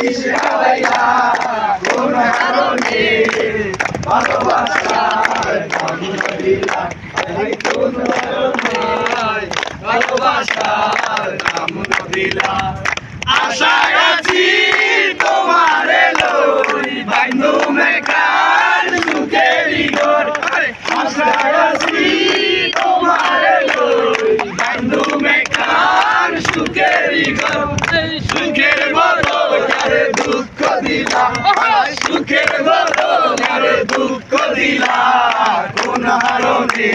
খাওয়াইলা কোন কারণে ভালোবাসার নাম দিলা আরে কোন কারণে ভালোবাসার নাম দিলা আশা বদলে দুঃখ দিলা, কোন হারণে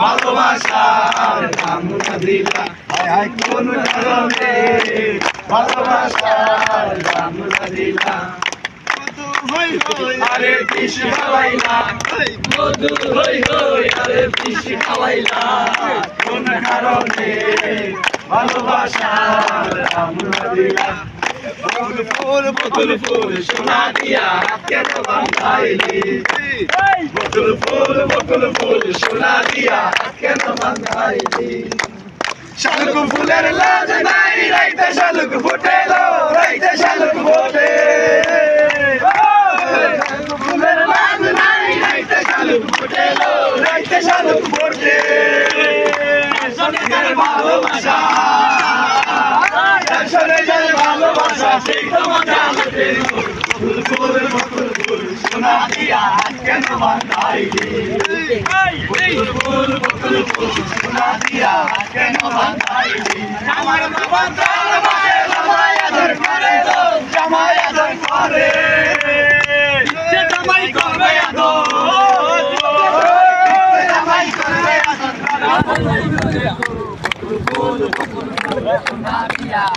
ভালোবাসার নাম দিলা, হায় কোন কারণে? ভালোবাসার নাম দিলা। আরে বিষ খাওয়াইলা মধু হই হই, আরে বিষ খাওয়াইলা, কোন কারণে? ভালোবাসার নাম দিলা। ফুল ফুল ফুল ফুল সোনা দিয়া কেন বান্ধাইলি বকুল ফুল বকুল ফুল সোনা দিয়া কেন বান্ধাইলি শালুক ফুলের লাজ নাই রাইতে ভালোবাসা সনের ভালোবাসা সেই তোমাকে আমাকে ফুল ফুল বকুল ফুল সোনা দিয়া কেন বান্ধাইলি ফুল ফুল বকুল ফুল সোনা দিয়া কেন বান্ধাইলি আমার বাবা তার মায়ে জামাই আদর করে দো জামাই আদর করে Hallelujah.